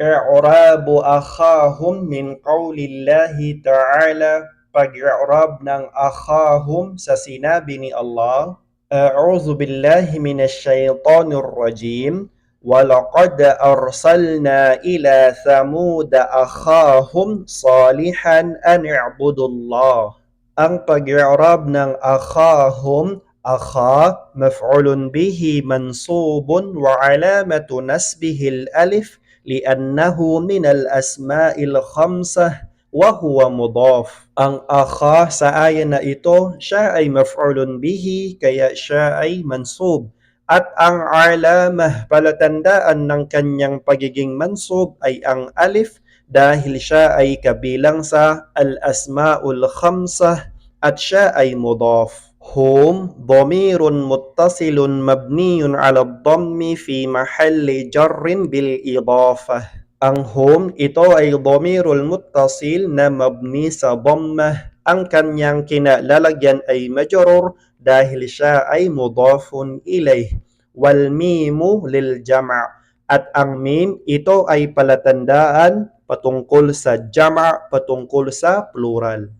i'rabu akhahum min qawlillahi ta'ala pag-i'rab ng akhahum sa sinabi ni Allah A'udhu billahi minash shaitanir rajim ولقد أرسلنا إلى ثمود أخاهم صالحا أن اعبدوا الله Ang pag-i'rab ng akhahum akha maf'ulun bihi mansubun wa alamatu nasbihi al-alif min al-asma'i al-khamsah wa huwa mudaf. Ang akha sa aya na ito, siya ay maf'ulun bihi kaya siya ay mansub. At ang alamah palatandaan ng kanyang pagiging mansub ay ang alif dahil siya ay kabilang sa al-asma'ul khamsah at siya ay mudaf. هم ضمير متصل مبني على الضم في محل جر بالإضافة Ang hum, ito ay dhamirul muttasil na mabni sa dhammah. Ang kanyang kinalalagyan ay majrur dahil siya ay mudafun ilayh. Wal mimu lil jama' at ang mim ito ay palatandaan patungkol sa jama' patungkol sa plural.